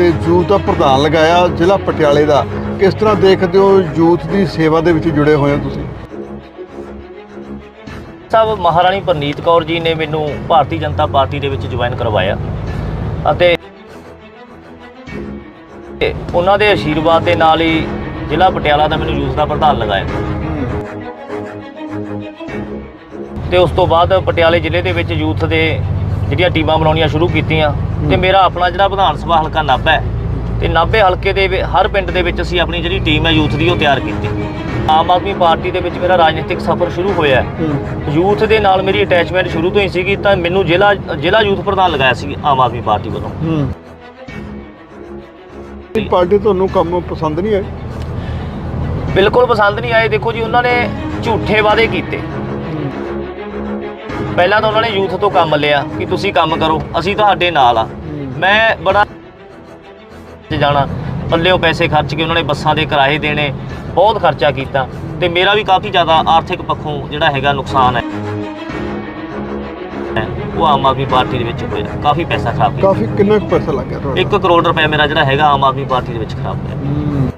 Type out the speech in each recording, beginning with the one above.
ਤੇ ਯੂਥ ਦਾ ਪ੍ਰਧਾਨ ਲਗਾਇਆ ਜ਼ਿਲ੍ਹਾ ਪਟਿਆਲੇ ਦਾ। ਕਿਸ ਤਰ੍ਹਾਂ ਦੇਖਦੇ ਹੋ ਯੂਥ ਦੀ ਸੇਵਾ ਦੇ ਵਿੱਚ ਜੁੜੇ ਹੋਏ ਹੋ ਤੁਸੀਂ? ਸਾਹਿਬ ਮਹਾਰਾਣੀ ਪ੍ਰਨੀਤ ਕੌਰ ਜੀ ਨੇ ਮੈਨੂੰ ਭਾਰਤੀ ਜਨਤਾ ਪਾਰਟੀ ਦੇ ਵਿੱਚ ਜੁਆਇਨ ਕਰਵਾਇਆ ਅਤੇ ਤੇ ਉਹਨਾਂ ਦੇ ਆਸ਼ੀਰਵਾਦ ਦੇ ਨਾਲ ਹੀ ਜ਼ਿਲ੍ਹਾ ਪਟਿਆਲਾ ਦਾ ਮੈਨੂੰ ਯੂਥ ਦਾ ਪ੍ਰਧਾਨ ਲਗਾਇਆ। ਤੇ ਉਸ ਤੋਂ ਬਾਅਦ ਪਟਿਆਲੇ ਜ਼ਿਲ੍ਹੇ ਦੇ ਵਿੱਚ ਯੂਥ ਦੇ ਜਿਹੜੀਆਂ ਟੀਮਾਂ ਬਣਾਉਣੀਆਂ ਸ਼ੁਰੂ ਕੀਤੀਆਂ ਤੇ ਮੇਰਾ ਆਪਣਾ ਜਿਹੜਾ ਵਿਧਾਨ ਸਭਾ ਹਲਕਾ ਨਾਭਾ ਹੈ ਤੇ ਨਾਭੇ ਹਲਕੇ ਦੇ ਹਰ ਪਿੰਡ ਦੇ ਵਿੱਚ ਅਸੀਂ ਆਪਣੀ ਜਿਹੜੀ ਟੀਮ ਹੈ ਯੂਥ ਦੀ ਉਹ ਤਿਆਰ ਕੀਤੀ। ਆਮ ਆਦਮੀ ਪਾਰਟੀ ਦੇ ਵਿੱਚ ਮੇਰਾ ਰਾਜਨੀਤਿਕ ਸਫ਼ਰ ਸ਼ੁਰੂ ਹੋਇਆ ਹੈ। ਯੂਥ ਦੇ ਨਾਲ ਮੇਰੀ ਅਟੈਚਮੈਂਟ ਸ਼ੁਰੂ ਤੋਂ ਹੀ ਸੀਗੀ ਤਾਂ ਮੈਨੂੰ ਜ਼ਿਲ੍ਹਾ ਜ਼ਿਲ੍ਹਾ ਯੂਥ ਪ੍ਰਧਾਨ ਲਗਾਇਆ ਸੀ ਆਮ ਆਦਮੀ ਪਾਰਟੀ ਵੱਲੋਂ। ਇਹ ਪਾਰਟੀ ਤੁਹਾਨੂੰ ਕੰਮ ਪਸੰਦ ਨਹੀਂ ਆਏ ਬਿਲਕੁਲ ਪਸੰਦ ਨਹੀਂ ਆਏ। ਦੇਖੋ ਜੀ ਉਹਨਾਂ ਨੇ ਝੂਠੇ ਵਾਅਦੇ ਕੀਤੇ। ਪਹਿਲਾਂ ਤਾਂ ਉਹਨਾਂ ਨੇ ਯੂਥ ਤੋਂ ਕੰਮ ਲਿਆ ਕਿ ਤੁਸੀਂ ਕੰਮ ਕਰੋ ਅਸੀਂ ਤੁਹਾਡੇ ਨਾਲ ਆ। ਮੈਂ ਬੜਾ ਚ ਜਾਣਾ ਪੱਲਿਓ ਪੈਸੇ ਖਰਚ ਕੇ ਉਹਨਾਂ ਨੇ ਬੱਸਾਂ ਦੇ ਕਿਰਾਏ ਦੇਣੇ ਬਹੁਤ ਖਰਚਾ ਕੀਤਾ ਤੇ ਮੇਰਾ ਵੀ ਕਾਫੀ ਜ਼ਿਆਦਾ ਆਰਥਿਕ ਪੱਖੋਂ ਜਿਹੜਾ ਹੈਗਾ ਨੁਕਸਾਨ ਹੈ। ਉਹ ਆਮ ਆਦਮੀ ਪਾਰਟੀ ਦੇ ਵਿੱਚ ਹੋਇਆ ਕਾਫੀ ਪੈਸਾ ਖਰਾਬ ਗਿਆ ਕਾਫੀ ਕਿੰਨਾ ਕੁ ਪੈਸਾ ਲੱਗ ਗਿਆ ਤੁਹਾਡਾ? 1 ਕਰੋੜ ਰੁਪਏ ਮੇਰਾ ਜਿਹੜਾ ਹੈਗਾ ਆਮ ਆਦਮੀ ਪਾਰਟੀ ਦੇ ਵਿੱਚ ਖਰਾਬ ਹੋਇਆ।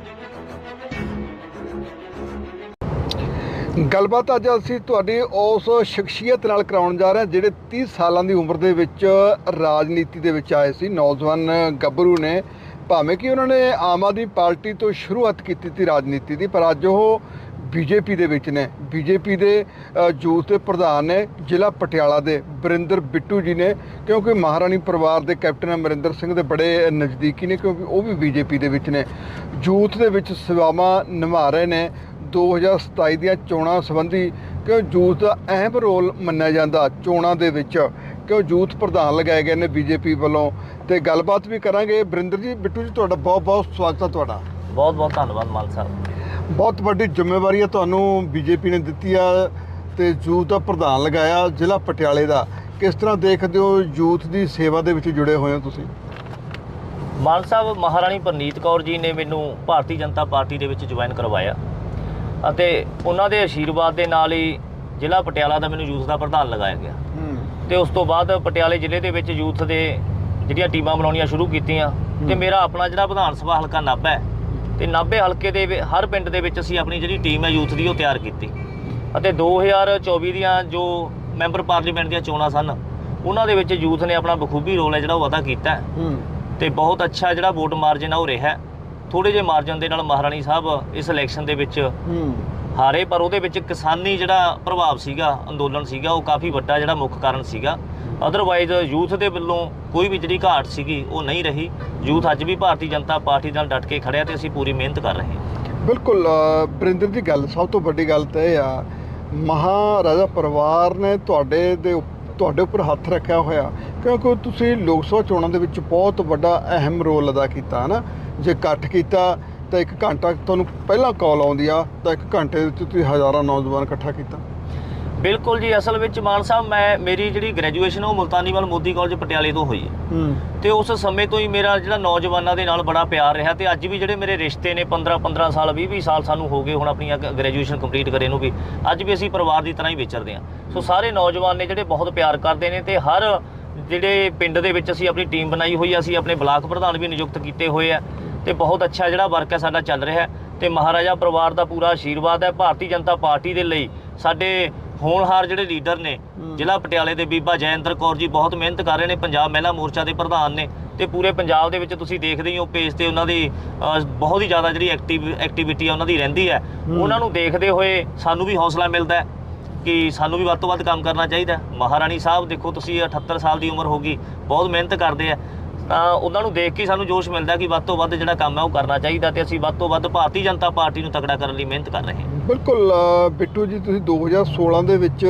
ਗੱਲਬਾਤ ਅੱਜ ਅਸੀਂ ਤੁਹਾਡੀ ਉਸ ਸ਼ਖਸੀਅਤ ਨਾਲ ਕਰਾਉਣ ਜਾ ਰਹੇ ਹਾਂ ਜਿਹੜੇ 30 ਸਾਲਾਂ ਦੀ ਉਮਰ ਦੇ ਵਿੱਚ ਰਾਜਨੀਤੀ ਦੇ ਵਿੱਚ ਆਏ ਸੀ। ਨੌਜਵਾਨ ਗੱਭਰੂ ਨੇ ਭਾਵੇਂ ਕਿ ਉਹਨਾਂ ਨੇ ਆਮ ਆਦਮੀ ਪਾਰਟੀ ਤੋਂ ਸ਼ੁਰੂਆਤ ਕੀਤੀ ਸੀ ਰਾਜਨੀਤੀ ਦੀ ਪਰ ਅੱਜ ਉਹ ਬੀਜੇਪੀ ਦੇ ਵਿੱਚ ਨੇ। ਬੀਜੇਪੀ ਦੇ ਅ, ਯੂਥ ਦੇ ਪ੍ਰਧਾਨ ਨੇ ਜ਼ਿਲ੍ਹਾ ਪਟਿਆਲਾ ਦੇ ਬਰਿੰਦਰ ਬਿੱਟੂ ਜੀ ਨੇ ਕਿਉਂਕਿ ਮਹਾਰਾਣੀ ਪਰਿਵਾਰ ਦੇ ਕੈਪਟਨ ਅਮਰਿੰਦਰ ਸਿੰਘ ਦੇ ਬੜੇ ਨਜ਼ਦੀਕੀ ਨੇ ਕਿਉਂਕਿ ਉਹ ਵੀ ਬੀਜੇਪੀ ਦੇ ਵਿੱਚ ਨੇ। ਜੂਥ ਦੇ ਵਿੱਚ ਸੇਵਾਵਾਂ ਨਿਭਾ ਰਹੇ ਨੇ। 2027 ਦੀਆਂ ਚੋਣਾਂ ਸੰਬੰਧੀ ਕਿ ਯੂਥ ਦਾ ਅਹਿਮ ਰੋਲ ਮੰਨਿਆ ਜਾਂਦਾ? ਚੋਣਾਂ ਦੇ ਵਿੱਚ ਕਿ ਯੂਥ ਪ੍ਰਧਾਨ ਲਗਾਏ ਗਏ ਨੇ ਬੀਜੇਪੀ ਵੱਲੋਂ? ਤੇ ਗੱਲਬਾਤ ਵੀ ਕਰਾਂਗੇ। ਬਰਿੰਦਰ ਜੀ ਬਿੱਟੂ ਜੀ ਤੁਹਾਡਾ ਬਹੁਤ ਬਹੁਤ ਸਵਾਗਤ ਹੈ ਤੁਹਾਡਾ। ਬਹੁਤ ਬਹੁਤ ਧੰਨਵਾਦ ਮਾਨ ਸਾਹਿਬ। ਬਹੁਤ ਵੱਡੀ ਜ਼ਿੰਮੇਵਾਰੀ ਹੈ ਤੁਹਾਨੂੰ ਬੀਜੇਪੀ ਨੇ ਦਿੱਤੀ ਆ ਤੇ ਯੂਥ ਦਾ ਪ੍ਰਧਾਨ ਲਗਾਇਆ ਜ਼ਿਲ੍ਹਾ ਪਟਿਆਲੇ ਦਾ। ਕਿਸ ਤਰ੍ਹਾਂ ਦੇਖਦੇ ਹੋ ਯੂਥ ਦੀ ਸੇਵਾ ਦੇ ਵਿੱਚ ਜੁੜੇ ਹੋਏ ਹੋ ਤੁਸੀਂ? ਮਾਨ ਸਾਹਿਬ ਮਹਾਰਾਣੀ ਪ੍ਰਨੀਤ ਕੌਰ ਜੀ ਨੇ ਮੈਨੂੰ ਭਾਰਤੀ ਜਨਤਾ ਪਾਰਟੀ ਦੇ ਵਿੱਚ ਜੁਆਇਨ ਕਰਵਾਇਆ। ਅਤੇ ਉਹਨਾਂ ਦੇ ਆਸ਼ੀਰਵਾਦ ਦੇ ਨਾਲ ਹੀ ਜ਼ਿਲ੍ਹਾ ਪਟਿਆਲਾ ਦਾ ਮੈਨੂੰ ਯੂਥ ਦਾ ਪ੍ਰਧਾਨ ਲਗਾਇਆ ਗਿਆ। ਤੇ ਉਸ ਤੋਂ ਬਾਅਦ ਪਟਿਆਲੇ ਜ਼ਿਲ੍ਹੇ ਦੇ ਵਿੱਚ ਯੂਥ ਦੇ ਜਿਹੜੀਆਂ ਟੀਮਾਂ ਬਣਾਉਣੀਆਂ ਸ਼ੁਰੂ ਕੀਤੀਆਂ ਤੇ ਮੇਰਾ ਆਪਣਾ ਜਿਹੜਾ ਵਿਧਾਨ ਸਭਾ ਹਲਕਾ ਨਾਭਾ ਹੈ ਤੇ ਨਾਭੇ ਹਲਕੇ ਦੇ ਹਰ ਪਿੰਡ ਦੇ ਵਿੱਚ ਅਸੀਂ ਆਪਣੀ ਜਿਹੜੀ ਟੀਮ ਹੈ ਯੂਥ ਦੀ ਉਹ ਤਿਆਰ ਕੀਤੀ। ਅਤੇ 2024 ਦੀਆਂ ਜੋ ਮੈਂਬਰ ਪਾਰਲੀਮੈਂਟ ਦੀਆਂ ਚੋਣਾਂ ਸਨ ਉਹਨਾਂ ਦੇ ਵਿੱਚ ਯੂਥ ਨੇ ਆਪਣਾ ਬਖੂਬੀ ਰੋਲ ਹੈ ਜਿਹੜਾ ਉਹ ਅਦਾ ਕੀਤਾ। ਤੇ ਬਹੁਤ ਅੱਛਾ ਜਿਹੜਾ ਵੋਟ ਮਾਰਜਨ ਆ ਉਹ ਰਿਹਾ। ਥੋੜੇ ਜਿਹੇ ਮਾਰਜਨ ਦੇ ਨਾਲ ਮਹਾਰਾਣੀ ਸਾਹਿਬ ਇਸ ਇਲੈਕਸ਼ਨ ਦੇ ਵਿੱਚ ਹਾਰੇ ਪਰ ਉਹਦੇ ਵਿੱਚ ਕਿਸਾਨੀ ਜਿਹੜਾ ਪ੍ਰਭਾਵ ਸੀਗਾ ਅੰਦੋਲਨ ਸੀਗਾ ਉਹ ਕਾਫੀ ਵੱਡਾ ਜਿਹੜਾ ਮੁੱਖ ਕਾਰਨ ਸੀਗਾ। ਅਦਰਵਾਈਜ਼ ਯੂਥ ਦੇ ਵੱਲੋਂ ਕੋਈ ਵੀ ਜਿਹੜੀ ਘਾਟ ਸੀਗੀ ਉਹ ਨਹੀਂ ਰਹੀ। ਯੂਥ ਅੱਜ ਵੀ ਭਾਰਤੀ ਜਨਤਾ ਪਾਰਟੀ ਨਾਲ ਡਟ ਕੇ ਖੜਿਆ ਤੇ ਅਸੀਂ ਪੂਰੀ ਮਿਹਨਤ ਕਰ ਰਹੇ ਹਾਂ। ਬਿਲਕੁਲ ਬਰਿੰਦਰ ਦੀ ਗੱਲ ਸਭ ਤੋਂ ਵੱਡੀ ਗੱਲ ਤਾਂ ਇਹ ਆ ਮਹਾਰਾਜਾ ਪਰਿਵਾਰ ਨੇ ਤੁਹਾਡੇ ਦੇ ਤੁਹਾਡੇ ਉੱਪਰ ਹੱਥ ਰੱਖਿਆ ਹੋਇਆ। ਕਿਉਂਕਿ ਤੁਸੀਂ ਲੋਕ ਸਭਾ ਚੋਣਾਂ ਦੇ ਵਿੱਚ ਬਹੁਤ ਵੱਡਾ ਅਹਿਮ ਰੋਲ ਅਦਾ ਕੀਤਾ ਹੈ ਨਾ ਜੇ ਇਕੱਠ ਕੀਤਾ ਤਾਂ ਇੱਕ ਘੰਟਾ ਤੁਹਾਨੂੰ ਪਹਿਲਾਂ ਕਾਲ ਆਉਂਦੀ ਆ ਤਾਂ ਇੱਕ ਘੰਟੇ ਦੇ ਵਿੱਚ ਤੁਸੀਂ ਹਜ਼ਾਰਾਂ ਨੌਜਵਾਨ ਇਕੱਠਾ ਕੀਤਾ। ਬਿਲਕੁਲ ਜੀ ਅਸਲ ਵਿੱਚ ਮਾਨ ਸਾਹਿਬ ਮੈਂ ਮੇਰੀ ਜਿਹੜੀ ਗ੍ਰੈਜੂਏਸ਼ਨ ਉਹ ਮੁਲਤਾਨੀਵਾਲ ਮੋਦੀ ਕਾਲਜ ਪਟਿਆਲੇ ਤੋਂ ਹੋਈ ਹੈ। ਤੇ ਉਸ ਸਮੇਂ ਤੋਂ ਹੀ ਮੇਰਾ ਜਿਹੜਾ ਨੌਜਵਾਨਾਂ ਦੇ ਨਾਲ ਬੜਾ ਪਿਆਰ ਰਿਹਾ ਤੇ ਅੱਜ ਵੀ ਜਿਹੜੇ ਮੇਰੇ ਰਿਸ਼ਤੇ ਨੇ 15 15 ਸਾਲ 20 20 ਸਾਲ ਸਾਨੂੰ ਹੋ ਗਏ ਹੁਣ ਆਪਣੀ ਗ੍ਰੈਜੂਏਸ਼ਨ ਕੰਪਲੀਟ ਕਰੇ ਨੂੰ ਵੀ ਅੱਜ ਵੀ ਅਸੀਂ ਪਰਿਵਾਰ ਦੀ ਤਰ੍ਹਾਂ ਹੀ ਵਿਚਰਦੇ ਹਾਂ। ਸੋ ਸਾਰੇ ਨੌਜਵਾਨ ਨੇ ਜਿਹੜੇ ਬਹੁਤ ਪਿਆਰ ਕਰਦੇ ਨੇ ਤੇ ਹਰ ਜਿਹੜੇ ਪਿੰਡ ਦੇ ਵਿੱਚ ਅਸੀਂ ਆਪਣੀ ਟੀਮ ਬਣਾਈ ਹੋਈ ਹੈ ਅਸੀਂ ਆਪਣੇ ਬਲਾਕ ਪ੍ਰਧਾਨ ਵੀ ਨਿਯੁਕਤ ਕੀਤੇ ਹੋਏ ਆ ਤੇ ਬਹੁਤ ਅੱਛਾ ਜਿਹੜਾ ਵਰਕ ਹੈ ਸਾਡਾ ਚੱਲ ਰਿਹਾ ਤੇ ਮਹਾਰਾਜਾ ਪਰਿਵਾਰ ਦਾ ਪੂਰਾ ਆਸ਼ੀਰਵਾਦ ਹੈ ਭਾਰਤੀ ਜਨਤਾ ਪਾਰਟੀ ਦੇ ਲਈ ਸਾਡੇ ਹੋਣਹਾਰ ਜਿਹੜੇ ਲੀਡਰ ਨੇ ਜ਼ਿਲ੍ਹਾ ਪਟਿਆਲੇ ਦੇ ਬੀਬਾ ਜੈਇੰਦਰ ਕੌਰ ਜੀ ਬਹੁਤ ਮਿਹਨਤ ਕਰ ਰਹੇ ਨੇ ਪੰਜਾਬ ਮਹਿਲਾ ਮੋਰਚਾ ਦੇ ਪ੍ਰਧਾਨ ਨੇ ਤੇ ਪੂਰੇ ਪੰਜਾਬ ਦੇ ਵਿੱਚ ਤੁਸੀਂ ਦੇਖਦੇ ਹੀ ਹੋ ਪੇਜ ਤੇ ਉਹਨਾਂ ਦੀ ਬਹੁਤ ਹੀ ਜ਼ਿਆਦਾ ਜਿਹੜੀ ਐਕਟਿਵ ਐਕਟੀਵਿਟੀ ਆ ਉਹਨਾਂ ਦੀ ਰਹਿੰਦੀ ਹੈ। ਉਹਨਾਂ ਨੂੰ ਦੇਖਦੇ ਹੋਏ ਸਾਨੂੰ ਵੀ ਹੌਸਲਾ ਮਿਲਦਾ ਹੈ। ਕਿ ਸਾਨੂੰ ਵੀ ਵੱਧ ਤੋਂ ਵੱਧ ਕੰਮ ਕਰਨਾ ਚਾਹੀਦਾ। ਮਹਾਰਾਣੀ ਸਾਹਿਬ ਦੇਖੋ ਤੁਸੀਂ 78 ਸਾਲ ਦੀ ਉਮਰ ਹੋ ਗਈ ਬਹੁਤ ਮਿਹਨਤ ਕਰਦੇ ਆ। ਤਾਂ ਉਹਨਾਂ ਨੂੰ ਦੇਖ ਕੇ ਸਾਨੂੰ ਜੋਸ਼ ਮਿਲਦਾ ਕਿ ਵੱਧ ਤੋਂ ਵੱਧ ਜਿਹੜਾ ਕੰਮ ਹੈ ਉਹ ਕਰਨਾ ਚਾਹੀਦਾ ਤੇ ਅਸੀਂ ਵੱਧ ਤੋਂ ਵੱਧ ਭਾਰਤੀ ਜਨਤਾ ਪਾਰਟੀ ਨੂੰ ਤਕੜਾ ਕਰਨ ਲਈ ਮਿਹਨਤ ਕਰ ਰਹੇ ਹਾਂ। ਬਿਲਕੁਲ ਬਿੱਟੂ ਜੀ ਤੁਸੀਂ 2016 ਦੇ ਵਿੱਚ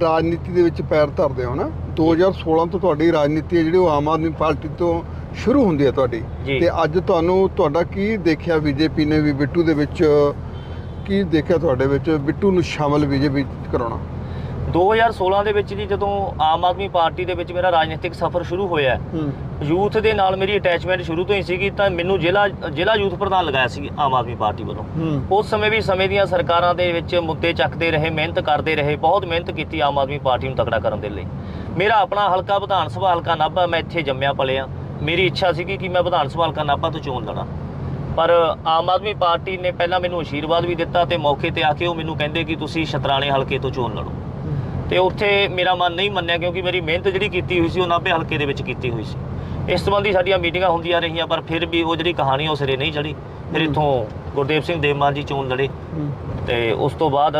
ਰਾਜਨੀਤੀ ਦੇ ਵਿੱਚ ਪੈਰ ਧਰਦੇ ਹੋ ਨਾ? 2016 ਤੋਂ ਤੁਹਾਡੀ ਰਾਜਨੀਤੀ ਹੈ ਜਿਹੜੀ ਉਹ ਆਮ ਆਦਮੀ ਪਾਰਟੀ ਤੋਂ ਸ਼ੁਰੂ ਹੁੰਦੀ ਹੈ ਤੁਹਾਡੀ। ਤੇ ਅੱਜ ਤੁਹਾਨੂੰ ਤੁਹਾਡਾ ਕੀ ਦੇਖਿਆ? ਬੀਜੇਪੀ ਨੇ ਵੀ ਬਿੱਟੂ ਦੇ ਵਿੱਚ ਕੀ ਦੇਖਿਆ ਤੁਹਾਡੇ ਵਿੱਚ? ਬਿੱਟੂ ਨੂੰ ਸ਼ਾਮਲ ਬੀਜੇਪੀ ਕਰਾਉਣਾ। 2016 ਦੇ ਵਿੱਚ ਜੀ ਜਦੋਂ ਆਮ ਆਦਮੀ ਪਾਰਟੀ ਦੇ ਵਿੱਚ ਮੇਰਾ ਰਾਜਨੀਤਿਕ ਸਫ਼ਰ ਸ਼ੁਰੂ ਹੋਇਆ ਯੂਥ ਦੇ ਨਾਲ ਮੇਰੀ ਅਟੈਚਮੈਂਟ ਸ਼ੁਰੂ ਤੋਂ ਹੀ ਸੀਗੀ ਤਾਂ ਮੈਨੂੰ ਜ਼ਿਲ੍ਹਾ ਜ਼ਿਲ੍ਹਾ ਯੂਥ ਪ੍ਰਧਾਨ ਲਗਾਇਆ ਸੀ ਆਮ ਆਦਮੀ ਪਾਰਟੀ ਵੱਲੋਂ। ਉਸ ਸਮੇਂ ਵੀ ਸਮੇਂ ਦੀਆਂ ਸਰਕਾਰਾਂ ਦੇ ਵਿੱਚ ਮੁੱਦੇ ਚੱਕਦੇ ਰਹੇ ਮਿਹਨਤ ਕਰਦੇ ਰਹੇ ਬਹੁਤ ਮਿਹਨਤ ਕੀਤੀ ਆਮ ਆਦਮੀ ਪਾਰਟੀ ਨੂੰ ਤਕੜਾ ਕਰਨ ਦੇ ਲਈ। ਮੇਰਾ ਆਪਣਾ ਹਲਕਾ ਵਿਧਾਨ ਸਭਾ ਹਲਕਾ ਨਾਭਾ ਮੈਂ ਇੱਥੇ ਜੰਮਿਆ ਪਲਿਆ। ਮੇਰੀ ਇੱਛਾ ਸੀ ਕਿ ਮੈਂ ਵਿਧਾਨ ਸਭਾ ਹਲਕਾ ਨਾਭਾ ਤੋਂ ਚੋਣ ਲੜਾਂ। ਪਰ ਆਮ ਆਦਮੀ ਪਾਰਟੀ ਨੇ ਪਹਿਲਾਂ ਮੈਨੂੰ ਅਸ਼ੀਰਵਾਦ ਵੀ ਦਿੱਤਾ ਤੇ ਮੌਕੇ ਤੇ ਆ ਕੇ ਉਹ ਮੈਨੂੰ ਕਹਿੰਦੇ ਕਿ ਤੁਸੀਂ ਸ਼ਤਰਾਣੇ ਹਲਕੇ ਤੋਂ ਚੋਣ ਲੜੋ। ਤੇ ਉੱਥੇ ਮੇਰਾ ਮਨ ਨਹੀਂ ਮੰਨਿਆ ਕਿਉਂਕਿ ਮੇਰੀ ਮਿਹਨਤ ਜਿਹੜੀ ਕੀਤੀ ਹੋਈ ਸੀ ਉਹ ਨਾਭੇ ਹਲਕੇ ਦੇ ਵਿੱਚ ਕੀਤੀ ਹੋਈ ਸੀ। ਇਸ ਸੰਬੰਧੀ ਸਾਡੀਆਂ ਮੀਟਿੰਗਾਂ ਹੁੰਦੀਆਂ ਰਹੀਆਂ ਪਰ ਫਿਰ ਵੀ ਉਹ ਜਿਹੜੀ ਕਹਾਣੀ ਉਹ ਸਿਰੇ ਨਹੀਂ ਚੜੀ ਫਿਰ। ਇੱਥੋਂ ਗੁਰਦੇਵ ਸਿੰਘ ਦੇਵਮਾਨ ਜੀ ਚੋਣ ਲੜੇ। ਤੇ ਉਸ ਤੋਂ ਬਾਅਦ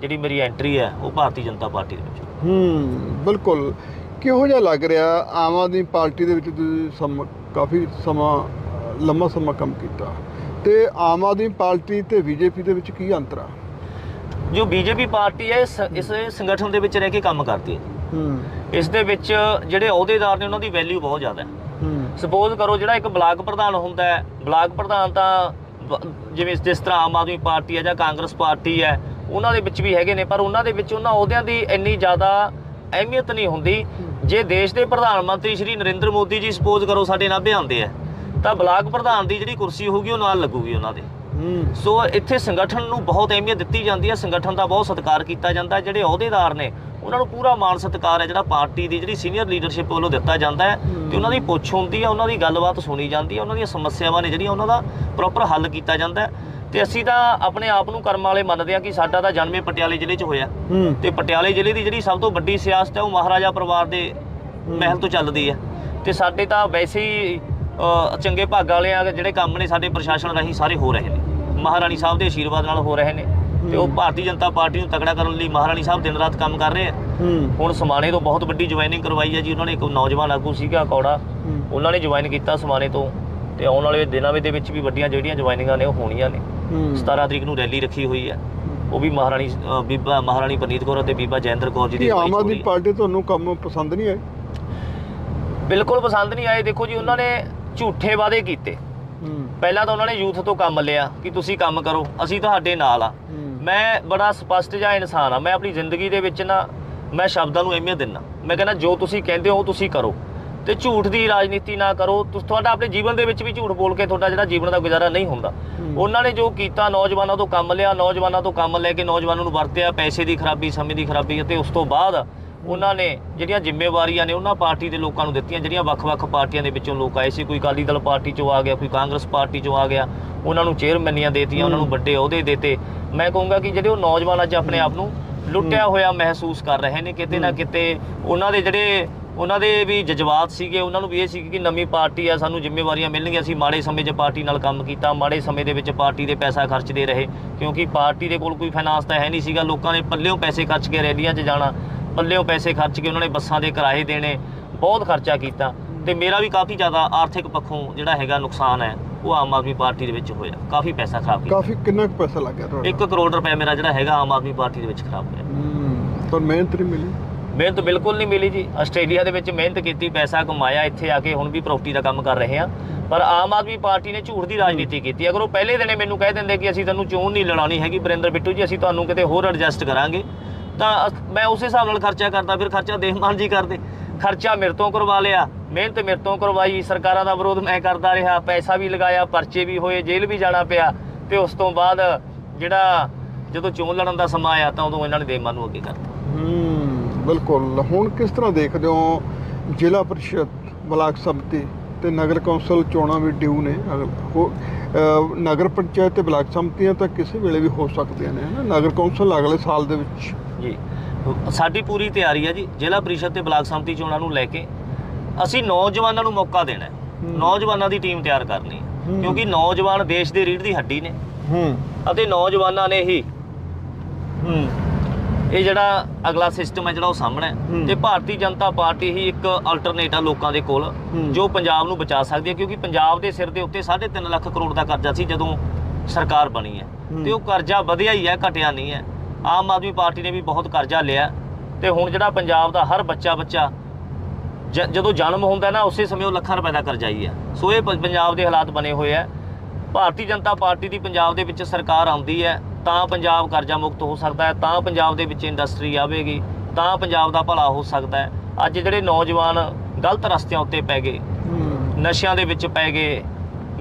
ਜਿਹੜੀ ਮੇਰੀ ਐਂਟਰੀ ਹੈ ਉਹ ਭਾਰਤੀ ਜਨਤਾ ਪਾਰਟੀ ਦੇ ਵਿੱਚ ਹੂੰ ਬਿਲਕੁਲ। ਕਿਹੋ ਜਿਹਾ ਲੱਗ ਰਿਹਾ ਆਮ ਆਦਮੀ ਪਾਰਟੀ ਦੇ ਵਿੱਚ? ਤੁਸੀਂ ਕਾਫੀ ਸਮਾਂ ਲੰਮਾ ਸਮਾਂ ਕੰਮ ਕੀਤਾ। ਤੇ ਆਮ ਆਦਮੀ ਪਾਰਟੀ ਤੇ ਬੀਜੇਪੀ ਦੇ ਵਿੱਚ ਕੀ ਅੰਤਰ ਆ? ਜੋ ਬੀਜੇਪੀ ਪਾਰਟੀ ਹੈ ਇਸ ਇਸ ਸੰਗਠਨ ਦੇ ਵਿੱਚ ਰਹਿ ਕੇ ਕੰਮ ਕਰਦੀ ਹੈ। ਹੂੰ। ਇਸ ਦੇ ਵਿੱਚ ਜਿਹੜੇ ਅਹੁਦੇਦਾਰ ਨੇ ਉਹਨਾਂ ਦੀ ਵੈਲਿਊ ਬਹੁਤ ਜ਼ਿਆਦਾ ਹੈ। ਹੂੰ। ਸਪੋਜ਼ ਕਰੋ ਜਿਹੜਾ ਇੱਕ ਬਲਾਕ ਪ੍ਰਧਾਨ ਹੁੰਦਾ ਹੈ ਬਲਾਕ ਪ੍ਰਧਾਨ ਤਾਂ ਜਿਵੇਂ ਜਿਸ ਤਰ੍ਹਾਂ ਆਮ ਆਦਮੀ ਪਾਰਟੀ ਹੈ ਜਾਂ ਕਾਂਗਰਸ ਪਾਰਟੀ ਹੈ ਉਹਨਾਂ ਦੇ ਵਿੱਚ ਵੀ ਹੈਗੇ ਨੇ ਪਰ ਉਹਨਾਂ ਦੇ ਵਿੱਚ ਉਹਨਾਂ ਅਹੁਦਿਆਂ ਦੀ ਇੰਨੀ ਜ਼ਿਆਦਾ ਅਹਿਮੀਅਤ ਨਹੀਂ ਹੁੰਦੀ। ਜੇ ਦੇਸ਼ ਦੇ ਪ੍ਰਧਾਨ ਮੰਤਰੀ ਸ਼੍ਰੀ ਨਰਿੰਦਰ ਮੋਦੀ ਜੀ ਸਪੋਜ਼ ਕਰੋ ਸਾਡੇ ਨਾਭੇ ਆਉਂਦੇ ਆ ਤਾਂ ਬਲਾਕ ਪ੍ਰਧਾਨ ਦੀ ਜਿਹੜੀ ਕੁਰਸੀ ਹੋਊਗੀ ਉਹ ਨਾਲ ਲੱਗੂਗੀ ਉਹਨਾਂ ਦੇ। ਹੂੰ। ਸੋ ਇੱਥੇ ਸੰਗਠਨ ਨੂੰ ਬਹੁਤ ਅਹਿਮੀਅਤ ਦਿੱਤੀ ਜਾਂਦੀ ਹੈ। ਸੰਗਠਨ ਦਾ ਬਹੁਤ ਸਤਿਕਾਰ ਕੀਤਾ ਜਾਂਦਾ ਜਿਹੜੇ ਅਹੁਦੇਦਾਰ ਨੇ ਉਹਨਾਂ ਨੂੰ ਪੂਰਾ ਮਾਣ ਸਤਿਕਾਰ ਹੈ। ਜਿਹੜਾ ਪਾਰਟੀ ਦੀ ਜਿਹੜੀ ਸੀਨੀਅਰ ਲੀਡਰਸ਼ਿਪ ਵੱਲੋਂ ਦਿੱਤਾ ਜਾਂਦਾ ਹੈ ਤੇ ਉਹਨਾਂ ਦੀ ਪੁੱਛ ਹੁੰਦੀ ਹੈ ਉਹਨਾਂ ਦੀ ਗੱਲਬਾਤ ਸੁਣੀ ਜਾਂਦੀ ਹੈ। ਉਹਨਾਂ ਦੀਆਂ ਸਮੱਸਿਆਵਾਂ ਨੇ ਜਿਹੜੀਆਂ ਉਹਨਾਂ ਦਾ ਪ੍ਰੋਪਰ ਹੱਲ ਕੀਤਾ ਜਾਂਦਾ ਹੈ। ਤੇ ਅਸੀਂ ਤਾਂ ਆਪਣੇ ਆਪ ਨੂੰ ਕਰਮ ਵਾਲੇ ਮੰਨਦੇ ਹਾਂ ਕਿ ਸਾਡਾ ਤਾਂ ਜਨਮੇ ਪਟਿਆਲੇ ਜ਼ਿਲ੍ਹੇ 'ਚ ਹੋਇਆ। ਤੇ ਪਟਿਆਲੇ ਜ਼ਿਲ੍ਹੇ ਦੀ ਜਿਹੜੀ ਸਭ ਤੋਂ ਵੱਡੀ ਸਿਆਸਤ ਹੈ ਉਹ ਮਹਾਰਾਜਾ ਪਰਿਵਾਰ ਦੇ ਮਹਿਲ ਤੋਂ ਚੱਲਦੀ ਹੈ। ਤੇ ਸਾਡੇ ਤਾਂ ਵੈਸੇ ਹੀ ਚੰਗੇ ਭਾਗ ਵਾਲੇ ਆ ਜਿਹੜੇ ਕੰਮ ਨੇ ਸਾਡੇ ਪ੍ਰਸ਼ਾਸਨ ਰਾਹੀਂ ਸਾਰੇ ਹੋ ਰਹੇ ਨੇ। ਮਹਾਰਾਣੀ ਸਾਹਿਬ ਦੇ ਆਸ਼ੀਰਵਾਦ ਨਾਲ ਹੋ ਰਹੇ ਨੇ। ਤੇ ਉਹ ਭਾਰਤੀ ਜਨਤਾ ਪਾਰਟੀ ਨੂੰ ਤਕੜਾ ਕਰਨ ਲਈ ਮਹਾਰਾਣੀ ਸਾਹਿਬ ਦਿਨ ਰਾਤ ਕੰਮ ਕਰ ਰਹੇ ਆ। ਹੁਣ ਸਮਾਣੇ ਤੋਂ ਬਹੁਤ ਵੱਡੀ ਜੁਆਇਨਿੰਗ ਕਰਵਾਈ ਹੈ ਜੀ। ਉਹਨਾਂ ਨੇ ਇੱਕ ਨੌਜਵਾਨ ਆਗੂ ਸੀਗਾ ਕੌੜਾ। ਉਹਨਾਂ ਨੇ ਜੁਆਇਨ ਕੀਤਾ ਸਮਾਣੇ ਤੋਂ। ਤੇ ਆਉਣ ਵਾਲੇ ਦਿਨਾਂ ਦੇ ਵਿੱਚ ਵੀ ਵੱਡੀਆਂ ਜਿਹੜੀਆਂ ਜੁਆਇਨਿੰਗਾਂ ਨੇ ਉਹ ਹੋਣੀਆਂ ਨੇ। ਹੂੰ। 17 ਤਰੀਕ ਨੂੰ ਰੈਲੀ ਰੱਖੀ ਹੋਈ ਹੈ। ਉਹ ਵੀ ਮਹਾਰਾਣੀ ਬੀਬਾ ਮਹਾਰਾਣੀ ਪਰਨੀਤ ਕੌਰ ਅਤੇ ਬੀਬਾ ਜੈਂਦਰ ਕੌਰ ਜੀ ਦੀ ਆਮ ਆਦਮੀ। ਪਾਰਟੀ ਤੁਹਾਨੂੰ ਕੰਮ ਪਸੰਦ ਨਹੀਂ ਆਏ? ਬਿਲਕੁਲ ਪਸੰਦ ਨਹੀਂ ਆਏ। ਦੇਖੋ ਜੀ ਉਹਨਾਂ ਨੇ ਝੂਠੇ ਵਾਅਦੇ ਕੀਤੇ। ਹੂੰ। ਪਹਿਲਾਂ ਤਾਂ ਉਹਨਾਂ ਨੇ ਯੂਥ ਤੋਂ ਕੰਮ ਲਿਆ ਕਿ ਤੁਸੀਂ ਕੰਮ ਕਰੋ ਅਸੀਂ ਤੁਹਾਡੇ ਨਾਲ ਆ। ਮੈਂ ਬੜਾ ਸਪਸ਼ਟ ਜਿਹਾ ਇਨਸਾਨ ਆ ਮੈਂ ਆਪਣੀ ਜ਼ਿੰਦਗੀ ਦੇ ਵਿੱਚ ਨਾ ਮੈਂ ਸ਼ਬਦਾਂ ਨੂੰ ਅਹਿਮੀਅਤ ਦਿੰਦਾ। ਮੈਂ ਕਹਿੰਦਾ ਜੋ ਤੁਸੀਂ ਕਹਿੰਦੇ ਹੋ ਉਹ ਤੁਸੀਂ ਕਰੋ। ਤੇ ਝੂਠ ਦੀ ਰਾਜਨੀਤੀ ਨਾ ਕਰੋ। ਤੁਸ- ਤੁਹਾਡਾ ਆਪਣੇ ਜੀਵਨ ਦੇ ਵਿੱਚ ਵੀ ਝੂਠ ਬੋਲ ਕੇ ਤੁਹਾਡਾ ਜਿਹੜਾ ਜੀਵਨ ਦਾ ਗੁਜ਼ਾਰਾ ਨਹੀਂ ਹੁੰਦਾ। ਉਹਨਾਂ ਨੇ ਜੋ ਕੀਤਾ ਨੌਜਵਾਨਾਂ ਤੋਂ ਕੰਮ ਲਿਆ ਨੌਜਵਾਨਾਂ ਤੋਂ ਕੰਮ ਲੈ ਕੇ ਨੌਜਵਾਨਾਂ ਨੂੰ ਵਰਤਿਆ ਪੈਸੇ ਦੀ ਖਰਾਬੀ ਸਮੇਂ ਦੀ ਖਰਾਬੀ ਅਤੇ ਉਸ ਤੋਂ ਬਾਅਦ ਉਹਨਾਂ ਨੇ ਜਿਹੜੀਆਂ ਜ਼ਿੰਮੇਵਾਰੀਆਂ ਨੇ ਉਹਨਾਂ ਪਾਰਟੀ ਦੇ ਲੋਕਾਂ ਨੂੰ ਦਿੱਤੀਆਂ ਜਿਹੜੀਆਂ ਵੱਖ-ਵੱਖ ਪਾਰਟੀਆਂ ਦੇ ਵਿੱਚੋਂ ਲੋਕ ਆਏ ਸੀ ਕੋਈ ਅਕਾਲੀ ਦਲ ਪਾਰਟੀ ਚੋਂ ਆ ਗਿਆ ਕੋਈ ਕਾਂਗਰਸ ਪਾਰਟੀ ਚੋਂ ਆ ਗਿਆ ਉਹਨਾਂ ਨੂੰ ਚੇਅਰਮੈਨੀਆਂ ਦੇਤੀਆਂ ਉਹਨਾਂ ਨੂੰ ਵੱਡੇ ਅਹੁਦੇ ਦਿੱਤੇ। ਮੈਂ ਕਹੂੰਗਾ ਕਿ ਜਿਹੜੇ ਉਹ ਨੌਜਵਾਨ ਅੱਜ ਆਪਣੇ ਆਪ ਨੂੰ ਲੁੱਟਿਆ ਹੋਇਆ ਮਹਿਸੂਸ ਕਰ ਰਹੇ ਨੇ ਕਿਤੇ ਨਾ ਕਿਤੇ ਉਹਨਾਂ ਦੇ ਜਿਹੜੇ ਉਹਨਾਂ ਦੇ ਵੀ ਜਜ਼ਬਾਤ ਸੀਗੇ ਉਹਨਾਂ ਨੂੰ ਵੀ ਇਹ ਸੀ ਕਿ ਨਵੀਂ ਪਾਰਟੀ ਆ ਸਾਨੂੰ ਜ਼ਿੰਮੇਵਾਰੀਆਂ ਮਿਲਣਗੀਆਂ ਅਸੀਂ ਮਾੜੇ ਸਮੇਂ 'ਚ ਪਾਰਟੀ ਨਾਲ ਕੰਮ ਕੀਤਾ ਮਾੜੇ ਸਮੇਂ ਦੇ ਵਿੱਚ ਪਾਰਟੀ ਦੇ ਪੈਸਾ ਖਰਚਦੇ ਰਹੇ ਕਿਉਂਕਿ ਪਾਰਟੀ ਦੇ ਕੋਲ ਕੋਈ ਫਾਈਨਾਂਸ ਤਾਂ ਹੈ ਨਹੀਂ ਸੀਗਾ ਲੋਕਾਂ ਨੇ ਪੱਲਿਓਂ ਪੈਸੇ ਖਰਚ ਕੇ ਰੈਲੀਆਂ 'ਚ ਜਾਣਾ ਪੱਲਿਓਂ ਪੈਸੇ ਖਰਚ ਕੇ ਉਹਨਾਂ ਨੇ ਬੱਸਾਂ ਦੇ ਕਿਰਾਏ ਦੇਣੇ ਬਹੁਤ ਖਰਚਾ ਕੀਤਾ ਤੇ ਮੇਰਾ ਵੀ ਕਾਫੀ ਜ਼ਿਆਦਾ ਆਰਥਿਕ ਪੱਖੋਂ ਜਿਹੜਾ ਹੈਗਾ ਨੁਕਸਾਨ ਹੈ ਉਹ ਆਮ ਆਦਮੀ ਪਾਰਟੀ ਦੇ ਵਿੱਚ ਹੋਇਆ। ਕਾਫੀ ਪੈਸਾ ਖਰਾਬ ਕੀਤਾ। ਕਾਫੀ ਕਿੰਨਾ ਕੁ ਪੈਸਾ ਲੱਗ ਗਿਆ ਤੁਹਾਡਾ? 1 ਕਰੋੜ ਰੁਪਏ ਮੇਰਾ ਜਿਹੜਾ ਹੈਗਾ ਆਮ ਆਦਮੀ ਪਾਰਟੀ ਦੇ ਵਿੱਚ ਖਰਾਬ ਹੋਇਆ। ਹੂੰ ਪਰ ਮਿਹਨਤ ਨਹੀਂ ਮਿਲੀ? ਮਿਹਨਤ ਬਿਲਕੁਲ ਨਹੀਂ ਮਿਲੀ ਜੀ। ਆਸਟ੍ਰੇਲੀਆ ਦੇ ਵਿੱਚ ਮਿਹਨਤ ਕੀਤੀ ਪੈਸਾ ਕਮਾਇਆ ਇੱਥੇ ਆ ਕੇ ਹੁਣ ਵੀ ਪ੍ਰਾਪਰਟੀ ਦਾ ਕੰਮ ਕਰ ਰਹੇ ਆ ਪਰ ਆਮ ਆਦਮੀ ਪਾਰਟੀ ਨੇ ਝੂਠ ਦੀ ਰਾਜਨੀਤੀ ਕੀਤੀ। ਅਗਰ ਉਹ ਪਹਿਲੇ ਦਿਨੇ ਮੈਨੂੰ ਕਹਿ ਦਿੰਦੇ ਕਿ ਅਸੀਂ ਤੁਹਾਨੂੰ ਚੋਣ ਨਹੀਂ ਲੜਾਉਣੀ ਹੈਗੀ ਬਰਿੰਦਰ ਬਿੱਟੂ ਜੀ ਅਸੀਂ ਤੁਹਾਨੂੰ ਕਿਤੇ ਹੋਰ ਐਡਜਸਟ ਕਰਾਂਗੇ ਤਾਂ ਮੈਂ ਉਸੇ ਹਿਸਾਬ ਨਾਲ ਖਰਚਾ ਕਰਦਾ, ਫਿਰ ਖਰਚਾ ਦੇਹਮਾਨ ਜੀ ਕਰਦੇ। ਖਰਚਾ ਮੇਰੇ ਤੋਂ ਕਰਵਾ ਲਿਆ, ਮਿਹਨਤ ਮੇਰੇ ਤੋਂ ਕਰਵਾਈ, ਸਰਕਾਰਾਂ ਦਾ ਵਿਰੋਧ ਮੈਂ ਕਰਦਾ ਰਿਹਾ, ਪੈਸਾ ਵੀ ਲਗਾਇਆ, ਪਰਚੇ ਵੀ ਹੋਏ, ਜੇਲ੍ਹ ਵੀ ਜਾਣਾ ਪਿਆ, ਤੇ ਉਸ ਤੋਂ ਬਾਅਦ ਜਿਹੜਾ ਜਦੋਂ ਚੋਣ ਲੜਨ ਦਾ ਸਮਾਂ ਆਇਆ ਤਾਂ ਉਦੋਂ ਇਹਨਾਂ ਨੇ ਦੇਹਮਾਨ ਨੂੰ ਅੱਗੇ ਕਰਤਾ। ਹੂੰ, ਬਿਲਕੁਲ। ਹੁਣ ਕਿਸ ਤਰ੍ਹਾਂ ਦੇਖਦੇ ਹੋ ਜ਼ਿਲ੍ਹਾ ਪਰਿਸ਼ਦ, ਬਲਾਕ ਸੰਮਤੀ ਤੇ ਨਗਰ ਕੌਂਸਲ ਚੋਣਾਂ ਵੀ ਡਿਊ ਨੇ? ਨਗਰ ਪੰਚਾਇਤ ਤੇ ਬਲਾਕ ਸੰਮਤੀਆਂ ਤਾਂ ਕਿਸੇ ਵੇਲੇ ਵੀ ਹੋ ਸਕਦੀਆਂ ਨੇ, ਹਨਾ? ਨਗਰ ਕੌਂਸਲ ਅਗਲੇ ਸਾਲ ਦੇ ਵਿੱਚ ਜੀ ਸਾਡੀ ਪੂਰੀ ਤਿਆਰੀ ਹੈ ਜੀ ਜ਼ਿਲ੍ਹਾ ਪ੍ਰੀਸ਼ਦ ਤੇ ਬਲਾਕ ਸੰਮਤੀ ਚੋਣਾਂ ਨੂੰ ਲੈ ਕੇ। ਅਸੀਂ ਨੌਜਵਾਨਾਂ ਨੂੰ ਮੌਕਾ ਦੇਣਾ ਹੈ। ਨੌਜਵਾਨਾਂ ਦੀ ਟੀਮ ਤਿਆਰ ਕਰਨੀ ਹੈ। ਕਿਉਂਕਿ ਨੌਜਵਾਨ ਦੇਸ਼ ਦੇ ਰੀੜ੍ਹ ਦੀ ਹੱਡੀ ਨੇ। ਅਤੇ ਨੌਜਵਾਨਾਂ ਨੇ ਹੀ ਇਹ ਜਿਹੜਾ ਅਗਲਾ ਸਿਸਟਮ ਹੈ ਜਿਹੜਾ ਉਹ ਸਾਹਮਣੇ ਹੂੰ। ਤੇ ਭਾਰਤੀ ਜਨਤਾ ਪਾਰਟੀ ਹੀ ਇੱਕ ਅਲਟਰਨੇਟ ਆ ਲੋਕਾਂ ਦੇ ਕੋਲ। ਜੋ ਪੰਜਾਬ ਨੂੰ ਬਚਾ ਸਕਦੀ ਹੈ। ਕਿਉਂਕਿ ਪੰਜਾਬ ਦੇ ਸਿਰ ਦੇ ਉੱਤੇ 3.5 ਲੱਖ ਕਰੋੜ ਦਾ ਕਰਜ਼ਾ ਸੀ ਜਦੋਂ ਸਰਕਾਰ ਬਣੀ ਹੂੰ। ਤੇ ਉਹ ਕਰਜ਼ਾ ਵਧਿਆ ਹੀ ਹੈ ਘਟਿਆ ਨਹੀਂ ਹੈ। ਆਮ ਆਦਮੀ ਪਾਰਟੀ ਨੇ ਵੀ ਬਹੁਤ ਕਰਜ਼ਾ ਲਿਆ ਤੇ ਹੁਣ ਜਿਹੜਾ ਪੰਜਾਬ ਦਾ ਹਰ ਬੱਚਾ ਬੱਚਾ ਜਦੋਂ ਜਨਮ ਹੁੰਦਾ ਨਾ ਉਸੇ ਸਮੇਂ ਉਹ ਲੱਖਾਂ ਰੁਪਏ ਦਾ ਕਰਜ਼ਾ ਹੀ ਹੈ ਸੋ ਇਹ ਪੰਜਾਬ ਦੇ ਹਾਲਾਤ ਬਣੇ ਹੋਏ ਆ। ਭਾਰਤੀ ਜਨਤਾ ਪਾਰਟੀ ਦੀ ਪੰਜਾਬ ਦੇ ਵਿੱਚ ਸਰਕਾਰ ਆਉਂਦੀ ਹੈ ਤਾਂ ਪੰਜਾਬ ਕਰਜ਼ਾ ਮੁਕਤ ਹੋ ਸਕਦਾ ਹੈ ਤਾਂ ਪੰਜਾਬ ਦੇ ਵਿੱਚ ਇੰਡਸਟਰੀ ਆਵੇਗੀ ਤਾਂ ਪੰਜਾਬ ਦਾ ਭਲਾ ਹੋ ਸਕਦਾ ਹੈ। ਅੱਜ ਜਿਹੜੇ ਨੌਜਵਾਨ ਗਲਤ ਰਸਤਿਆਂ ਉੱਤੇ ਪੈ ਗਏ ਨਸ਼ਿਆਂ ਦੇ ਵਿੱਚ ਪੈ ਗਏ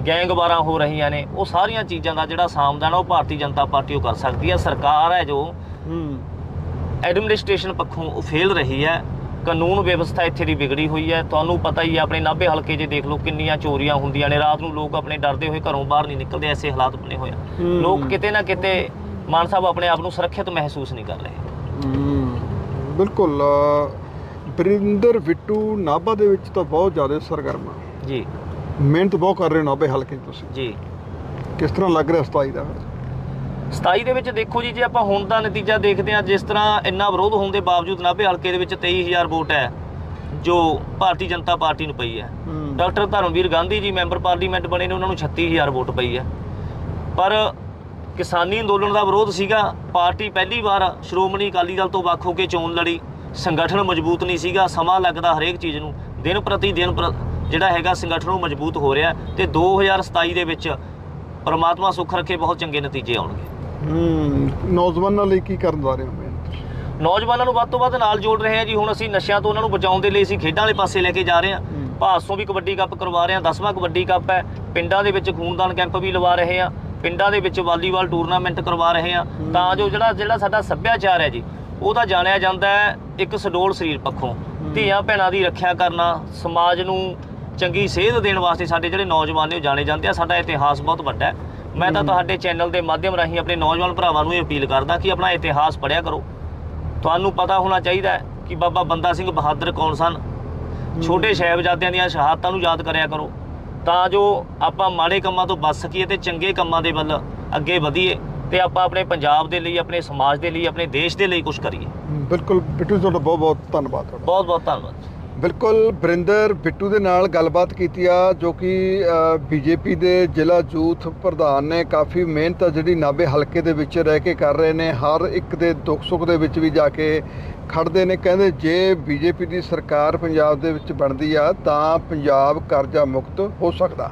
ਗੈਂਗਵਾਰਾਂ ਹੋ ਰਹੀਆਂ ਨੇ ਉਹ ਸਾਰੀਆਂ ਚੀਜ਼ਾਂ ਦਾ ਜਿਹੜਾ ਸਾਮਦਾਨ ਉਹ ਭਾਰਤੀ ਜਨਤਾ ਪਾਰਟੀ ਉਹ ਕਰ ਸਕਦੀ ਹੈ। ਸਰਕਾਰ ਹੈ ਜੋ ਹੂੰ। ਐਡਮਿਨਿਸਟ੍ਰੇਸ਼ਨ ਪੱਖੋਂ ਉਹ ਫੇਲ ਰਹੀ ਹੈ। ਕਾਨੂੰਨ ਵਿਵਸਥਾ ਇੱਥੇ ਦੀ ਵਿਗੜੀ ਹੋਈ ਹੈ। ਤੁਹਾਨੂੰ ਪਤਾ ਹੀ ਹੈ ਆਪਣੇ ਨਾਭੇ ਹਲਕੇ 'ਚ ਦੇਖ ਲਓ ਕਿੰਨੀਆਂ ਚੋਰੀਆਂ ਹੁੰਦੀਆਂ ਨੇ। ਰਾਤ ਨੂੰ ਲੋਕ ਆਪਣੇ ਡਰਦੇ ਹੋਏ ਘਰੋਂ ਬਾਹਰ ਨਹੀਂ ਨਿਕਲਦੇ ਐਸੇ ਹਾਲਾਤ ਬਣੇ ਹੋਏ ਆ। ਲੋਕ ਕਿਤੇ ਨਾ ਕਿਤੇ ਮਾਨ ਸਾਹਿਬ ਆਪਣੇ ਆਪ ਨੂੰ ਸੁਰੱਖਿਅਤ ਮਹਿਸੂਸ ਨਹੀਂ ਕਰ ਰਹੇ। ਬਿਲਕੁਲ ਬਰਿੰਦਰ ਬਿੱਟੂ ਨਾਭਾ ਦੇ ਵਿੱਚ ਤਾਂ ਬਹੁਤ ਜ਼ਿਆਦਾ ਸਰਗਰਮ। ਆ ਜੀ। ਮਿਹਨਤ ਬਹੁਤ ਕਰ ਰਹੇ ਹੋ ਨਾਭੇ ਹਲਕੇ 'ਚ ਤੁਸੀਂ। ਜੀ। ਕਿਸ ਤਰ੍ਹਾਂ ਲੱਗ ਰਿਹਾ ਸਤਾਈ ਦਾ? 27 ਦੇ ਵਿੱਚ ਦੇਖੋ ਜੀ ਜੇ ਆਪਾਂ ਹੁਣ ਦਾ ਨਤੀਜਾ ਦੇਖਦੇ ਹਾਂ ਜਿਸ ਤਰ੍ਹਾਂ ਇੰਨਾ ਵਿਰੋਧ ਹੋਣ ਦੇ ਬਾਵਜੂਦ ਨਾਭੇ ਹਲਕੇ ਦੇ ਵਿੱਚ 23000 ਵੋਟ ਹੈ ਜੋ ਭਾਰਤੀ ਜਨਤਾ ਪਾਰਟੀ ਨੂੰ ਪਈ ਹੈ। Doctor Dharamvir Gandhi ji member parliament ਬਣੇ ਨੇ ਉਹਨਾਂ ਨੂੰ 36000 ਵੋਟ ਪਈ ਹੈ। ਪਰ ਕਿਸਾਨੀ ਅੰਦੋਲਨ ਦਾ ਵਿਰੋਧ ਸੀਗਾ। ਪਾਰਟੀ ਪਹਿਲੀ ਵਾਰ ਸ਼੍ਰੋਮਣੀ ਅਕਾਲੀ ਦਲ ਤੋਂ ਵੱਖ ਹੋ ਕੇ ਚੋਣ ਲੜੀ। ਸੰਗਠਨ ਮਜ਼ਬੂਤ ਨਹੀਂ ਸੀਗਾ। ਸਮਾਂ ਲੱਗਦਾ ਹਰੇਕ ਚੀਜ਼ ਨੂੰ। ਦਿਨ ਪ੍ਰਤੀ ਦਿਨ ਜਿਹੜਾ ਹੈਗਾ ਸੰਗਠਨ ਉਹ ਮਜ਼ਬੂਤ ਹੋ ਰਿਹਾ ਤੇ 2027 ਦੇ ਵਿੱਚ ਪਰਮਾਤਮਾ ਸੁੱਖ ਰੱਖੇ ਬਹੁਤ ਚੰਗੇ ਨਤੀਜੇ ਆਉਣਗੇ। ਹਮ, ਨੌਜਵਾਨਾਂ ਲਈ ਕੀ ਕਰਨ ਜਾ ਰਹੇ ਹੋ ਨੌਜਵਾਨਾਂ ਨੂੰ ਵੱਧ ਤੋਂ ਵੱਧ ਨਾਲ ਜੋੜ ਰਹੇ ਹਾਂ ਜੀ ਹੁਣ ਅਸੀਂ ਨਸ਼ਿਆਂ ਤੋਂ ਉਹਨਾਂ ਨੂੰ ਬਚਾਉਣ ਦੇ ਲਈ ਅਸੀਂ ਖੇਡਾਂ ਵਾਲੇ ਪਾਸੇ ਲੈ ਕੇ ਜਾ ਰਹੇ ਹਾਂ। ਹੂੰ। ਭਾਸੋਂ ਵੀ ਕਬੱਡੀ ਕੱਪ ਕਰਵਾ ਰਹੇ ਹਾਂ 10ਵਾਂ ਕਬੱਡੀ ਕੱਪ ਹੈ। ਪਿੰਡਾਂ ਦੇ ਵਿੱਚ ਖੂਨਦਾਨ ਕੈਂਪ ਵੀ ਲਵਾ ਰਹੇ ਹਾਂ। ਪਿੰਡਾਂ ਦੇ ਵਿੱਚ ਵਾਲੀਬਾਲ ਟੂਰਨਾਮੈਂਟ ਕਰਵਾ ਰਹੇ ਹਾਂ। ਤਾਂ ਜੋ ਜਿਹੜਾ ਜਿਹੜਾ ਸਾਡਾ ਸੱਭਿਆਚਾਰ ਹੈ ਜੀ ਉਹਦਾ ਜਾਣਿਆ ਜਾਂਦਾ ਹੈ ਇੱਕ ਸਡੋਲ ਸਰੀਰ ਪੱਖੋਂ। ਧੀਆਂ ਭੈਣਾਂ ਦੀ ਰੱਖਿਆ ਕਰਨਾ ਸਮਾਜ ਨੂੰ ਚੰਗੀ ਸੇਧ ਦੇਣ ਵਾਸਤੇ ਸਾਡੇ ਜਿਹੜੇ ਨੌਜਵਾਨ ਨੇ ਉਹ ਜਾਣੇ ਜਾਂਦੇ ਆ। ਸਾਡਾ ਇਤਿਹਾਸ ਬਹੁਤ ਵੱਡਾ ਹੈ। ਮੈਂ ਤਾਂ ਤੁਹਾਡੇ ਚੈਨਲ ਦੇ ਮਾਧਿਅਮ ਰਾਹੀਂ ਆਪਣੇ ਨੌਜਵਾਨ ਭਰਾਵਾਂ ਨੂੰ ਇਹ ਅਪੀਲ ਕਰਦਾ ਕਿ ਆਪਣਾ ਇਤਿਹਾਸ ਪੜ੍ਹਿਆ ਕਰੋ। ਤੁਹਾਨੂੰ ਪਤਾ ਹੋਣਾ ਚਾਹੀਦਾ ਹੈ ਕਿ ਬਾਬਾ ਬੰਦਾ ਸਿੰਘ ਬਹਾਦਰ ਕੌਣ ਸਨ? ਛੋਟੇ ਸਾਹਿਬਜ਼ਾਦਿਆਂ ਦੀਆਂ ਸ਼ਹਾਦਤਾਂ ਨੂੰ ਯਾਦ ਕਰਿਆ ਕਰੋ। ਤਾਂ ਜੋ ਆਪਾਂ ਮਾੜੇ ਕੰਮਾਂ ਤੋਂ ਬਚ ਸਕੀਏ ਤੇ ਚੰਗੇ ਕੰਮਾਂ ਦੇ ਵੱਲ ਅੱਗੇ ਵਧੀਏ ਤੇ ਆਪਾਂ ਆਪਣੇ ਪੰਜਾਬ ਦੇ ਲਈ ਆਪਣੇ ਸਮਾਜ ਦੇ ਲਈ ਆਪਣੇ ਦੇਸ਼ ਦੇ ਲਈ ਕੁਝ ਕਰੀਏ। ਬਿਲਕੁਲ ਬਿੱਟੂ ਤੁਹਾਡਾ ਬਹੁਤ ਬਹੁਤ ਧੰਨਵਾਦ ਤੁਹਾਡਾ। ਬਹੁਤ ਬਹੁਤ ਧੰਨਵਾਦ। ਬਿਲਕੁਲ, ਬਰਿੰਦਰ ਬਿੱਟੂ ਦੇ ਨਾਲ ਗੱਲਬਾਤ ਕੀਤੀ ਆ, ਜੋ ਕਿ ਬੀਜੇਪੀ ਦੇ ਜ਼ਿਲ੍ਹਾ ਯੂਥ ਪ੍ਰਧਾਨ ਨੇ ਕਾਫੀ ਮਿਹਨਤ ਆ ਜਿਹੜੀ ਨਾਭੇ ਹਲਕੇ ਦੇ ਵਿੱਚ ਰਹਿ ਕੇ ਕਰ ਰਹੇ ਨੇ, ਹਰ ਇੱਕ ਦੇ ਦੁੱਖ ਸੁੱਖ ਦੇ ਵਿੱਚ ਵੀ ਜਾ ਕੇ ਖੜਦੇ ਨੇ, ਕਹਿੰਦੇ ਜੇ ਬੀਜੇਪੀ ਦੀ ਸਰਕਾਰ ਪੰਜਾਬ ਦੇ ਵਿੱਚ ਬਣਦੀ ਆ, ਤਾਂ ਪੰਜਾਬ ਕਰਜ਼ਾ ਮੁਕਤ ਹੋ ਸਕਦਾ।